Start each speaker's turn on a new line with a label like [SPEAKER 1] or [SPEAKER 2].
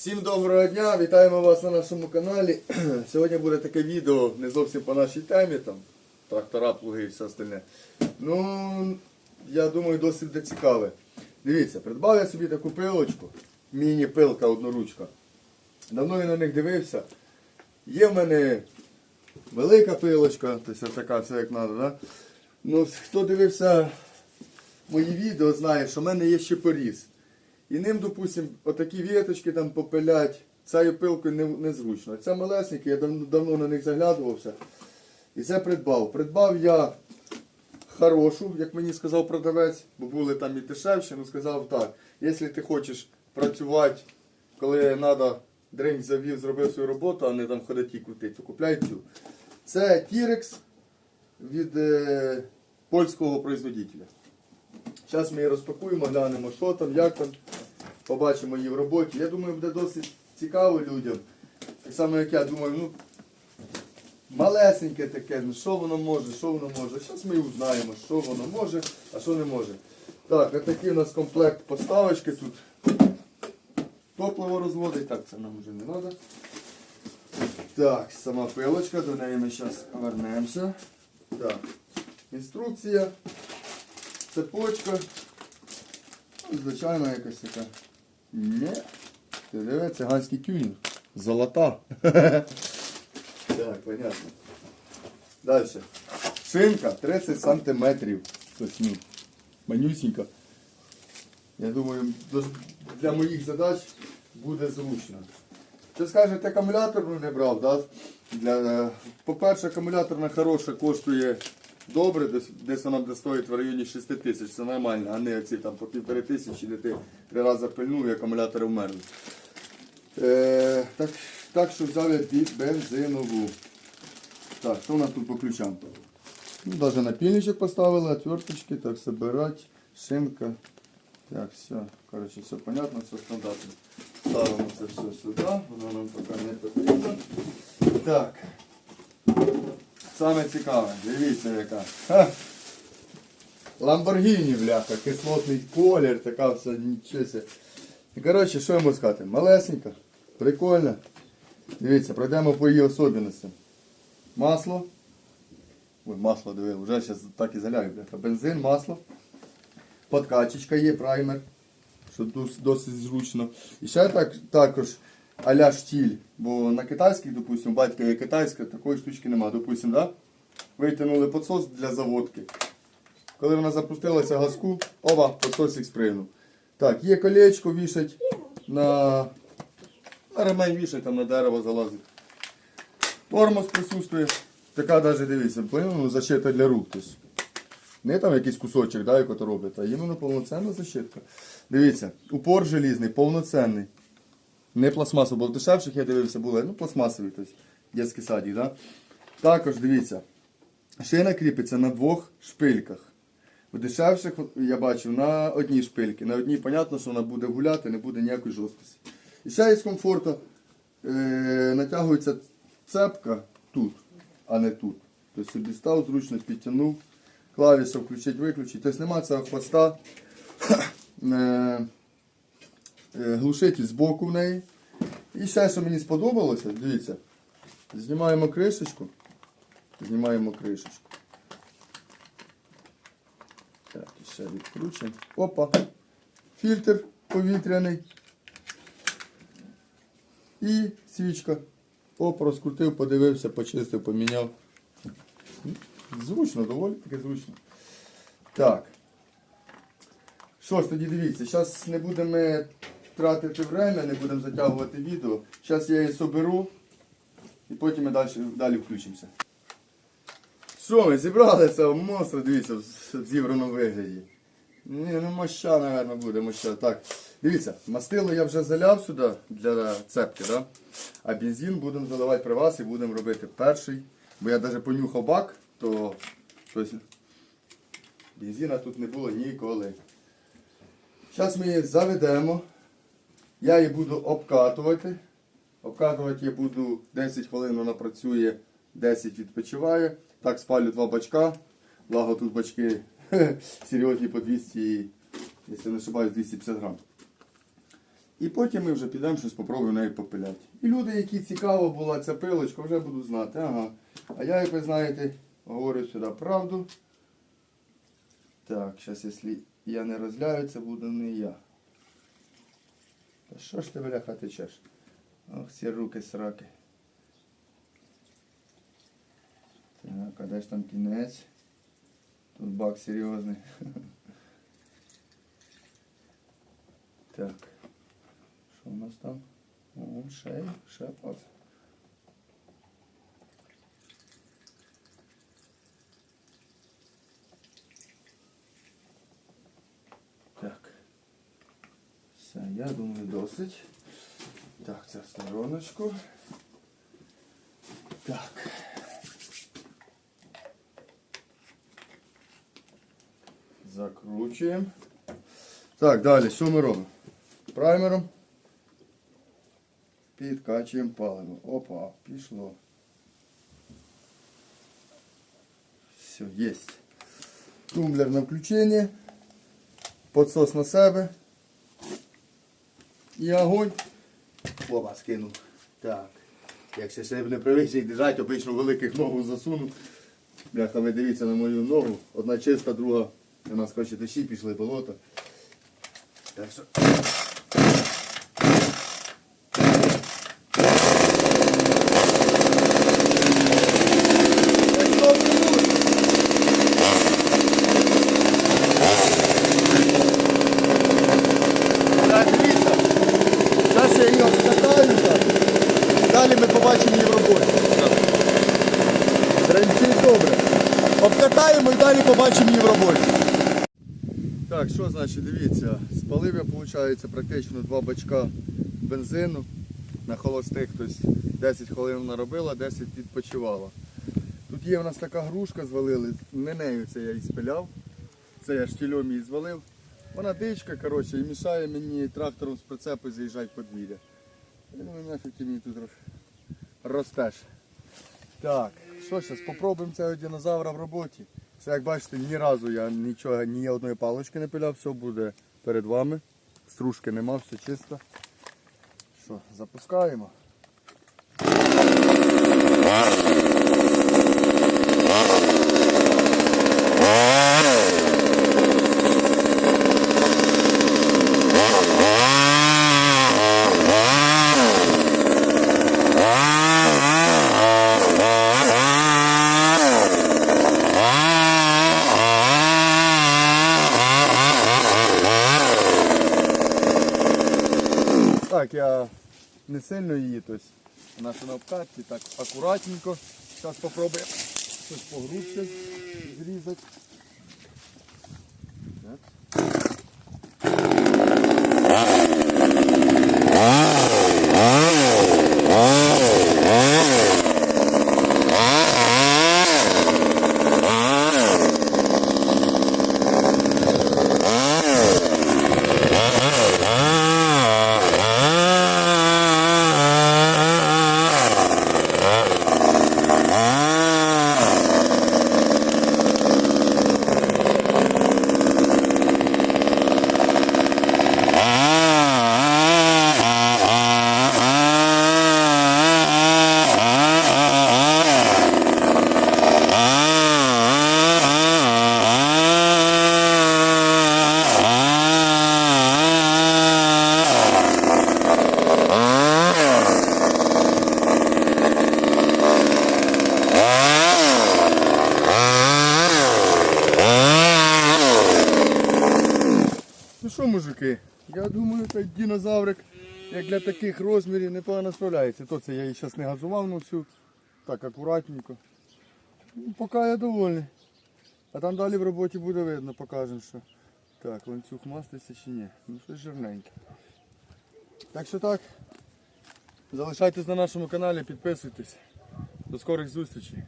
[SPEAKER 1] Всім доброго дня, вітаємо вас на нашому каналі. Сьогодні буде таке відео не зовсім по нашій темі, там трактора, плуги і все остальне. Ну, я думаю, досить цікаве. Дивіться, придбав я собі таку пилочку, міні-пилка одноручка. Давно я на них дивився. Є в мене велика пилочка, тобто така все як треба, да? Ну, хто дивився мої відео, знає, що в мене є ще поріз. І ним, допустим, отакі віточки там попилять, цією пилкою не, незручно. Це малесенькі, я давно, давно на них заглядувався. І це придбав. Придбав я хорошу, як мені сказав продавець, бо були там і дешевші, ну сказав так, якщо ти хочеш працювати, коли треба, дринь завів, зробив свою роботу, а не там ходити і крутити, то купляй цю. Це T-Rex від е, польського производителя. Зараз ми її розпакуємо, глянемо, що там, як там. Побачимо її в роботі. Я думаю, буде досить цікаво людям. Так само, як я думаю, ну, малесеньке таке, ну що воно може, що воно може. Зараз ми узнаємо, що воно може, а що не може. Так, такий у нас комплект поставочки тут. Топливо розводить, так, це нам вже не треба. Так, сама пилочка, до неї ми зараз вернемося. Так, інструкція, цепочка. Ну, Звичайна якась така. Ти диви, циганський тюнінг. Золота. так, понятно. Далі. Шинка 30 сантиметрів. Тобто, ну, манюсінька. Я думаю, для моїх задач буде зручно. Що скажете, акумуляторну не брав, да? Е, по-перше, акумуляторна хороша коштує добре, десь, десь вона буде стоїти в районі 6 тисяч, це нормально, а не оці там по півтори тисячі, де ти три рази пильнув і акумулятори вмерли. Е, так, так що взяв я бензинову. Так, що у нас тут по ключам? Ну, даже напильничок поставили, отверточки, так, собирать, шинка. Так, все, короче, все понятно, все стандартно. Ставимо це все сюди, воно нам поки не потрібно. Так. Саме цікаве, дивіться яка. Ха! Ламборгіні, бляха, кислотний колір, така все, нічого. Коротше, що можу сказати? Малесенька, прикольна. Дивіться, пройдемо по її особливостям. Масло. Ой, масло, диви, вже зараз так і заляю, бляха. Бензин, масло. Подкачечка є, праймер, що дос- досить зручно. І ще так, також а-ля штіль. Бо на китайських, допустимо, батька є китайська, такої штучки нема. Допустимо, да? витягнули підсос для заводки. Коли вона запустилася газку, оба, підсосик спригнув. Так, є колечко вішать на, на ремень вішать, там на дерево залазить. Тормоз присутствує. Така навіть дивіться, ну, защита для рук. Не там якийсь кусочок, да, як ото робить, а іменно повноцінна защитка. Дивіться, упор желізний, повноцінний. Не пластмасовий, бо в дешевших я дивився, були, ну, пластмасовий, тобто, дитячий садик, да? Також дивіться, шина кріпиться на двох шпильках. В дешевших я бачив на одній шпильці. На одній, понятно, що вона буде гуляти, не буде ніякої жорсткості. І ще із комфорту е, натягується цепка тут, а не тут. Тобто собі став, зручно підтягнув, клавіша включить, виключить. Тобто немає цього хвоста. Е, глушитель збоку в неї. І ще, що мені сподобалося, дивіться, знімаємо кришечку. Знімаємо кришечку. Так, і ще відкручуємо. Опа. Фільтр повітряний. І свічка. Оп, розкрутив, подивився, почистив, поміняв. Зручно, доволі таки зручно. Так. Що ж, тоді дивіться, зараз не будемо тратити время, не будемо затягувати відео. Зараз я її соберу і потім ми далі, далі включимося. Що, ми зібрали цього монстра, дивіться, в в зібраному вигляді. Ні, ну моща, мабуть, буде моща. Так, дивіться, мастило я вже заляв сюди для цепки, да? а бензин будемо заливати при вас і будемо робити перший. Бо я навіть понюхав бак, то щось бензина тут не було ніколи. Зараз ми її заведемо. Я її буду обкатувати. Обкатувати я буду 10 хвилин, вона працює, 10 відпочиває. Так спалю два бачка. Благо тут бачки серйозні по 200, якщо не ошибаюсь, 250 грам. І потім ми вже підемо щось попробуємо нею попиляти. І люди, які цікаво була ця пилочка, вже будуть знати. Ага. А я, як ви знаєте, говорю сюди правду. Так, зараз, якщо я не розляю, це буде не я. Та що ж ти, бляха, течеш? Ох, ці руки сраки. Так, а де ж там кінець? Тут бак серйозний. Так. Що у нас там? О, ще, ще пас. Так. Все, я думаю, досить. Так, це в стороночку. Так. Закручуємо. Так, далі, що ми робимо? Праймером підкачуємо паливо. Опа, пішло. Все, є. Тумблер на включення. Подсос на себе. І огонь. Хлопа скинув. Так. Якщо ще не привичний держати, обично великих ногу засунув. Бляха, ви дивіться на мою ногу. Одна чиста, друга. У нас хоче дощі, пішли болото. Так що. Так, добре буде. Так, дивіться. Зараз я її так. Далі ми побачимо її в роботі. Тренчить добре. Обкатаємо і далі побачимо її в роботі. Так, що значить, дивіться, спалив я, виходить, практично два бачка бензину на холостих, тобто 10 хвилин вона робила, 10 відпочивала. Тут є в нас така грушка звалили, не нею це я і спиляв. Це я штільом її звалив. Вона дичка, і мішає мені трактором з прицепу заїжджати подвір'я. Я думаю, нафіг ти мені тут ростеш. Так, що зараз, спробуємо цього динозавра в роботі. Ще як бачите, ні разу я нічого, ні одної палички не пиляв, все буде перед вами. Стружки нема, все чисто. Що, запускаємо. Так, я не сильно її, тобто вона на обкатці, так акуратненько. Зараз спробуємо щось погрубше зрізати. Так. Що, мужики, я думаю, цей динозаврик, як для таких розмірів, непогано справляється. То це я її зараз не газував на всю. Так, акуратненько. Ну, поки я довольний. А там далі в роботі буде видно, покажемо, що. Так, ланцюг маститься чи ні. Ну щось жирненьке. Так що так. Залишайтесь на нашому каналі, підписуйтесь. До скорих зустрічей.